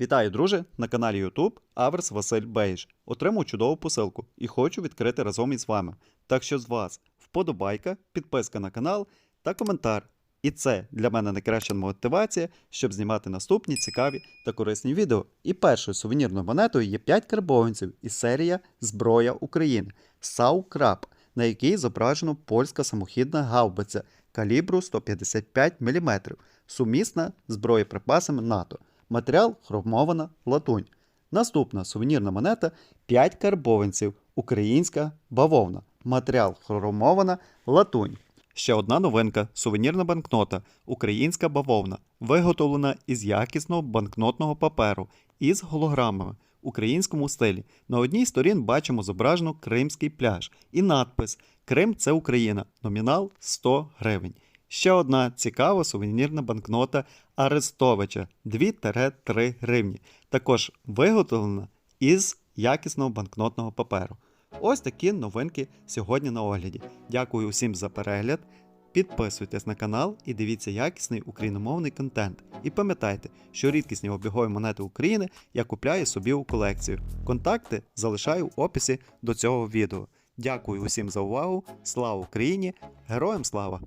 Вітаю, друже, на каналі YouTube Аверс Василь Бейж. Отримав чудову посилку і хочу відкрити разом із вами. Так що з вас вподобайка, підписка на канал та коментар. І це для мене найкраща мотивація, щоб знімати наступні цікаві та корисні відео. І першою сувенірною монетою є 5 карбованців із серія Зброя України САУ Краб, на якій зображено польська самохідна гаубиця калібру 155 мм, сумісна з боєприпасами НАТО. Матеріал хромована латунь. Наступна сувенірна монета 5 карбованців, українська бавовна. Матеріал хромована латунь. Ще одна новинка сувенірна банкнота Українська бавовна, виготовлена із якісного банкнотного паперу із голограмами в українському стилі. На одній сторін бачимо зображено Кримський пляж і надпис Крим це Україна. Номінал 100 гривень. Ще одна цікава сувенірна банкнота Арестовича 2-3 гривні. Також виготовлена із якісного банкнотного паперу. Ось такі новинки сьогодні на огляді. Дякую усім за перегляд. Підписуйтесь на канал і дивіться якісний україномовний контент. І пам'ятайте, що рідкісні обігові монети України я купляю собі у колекцію. Контакти залишаю в описі до цього відео. Дякую усім за увагу. Слава Україні! Героям слава!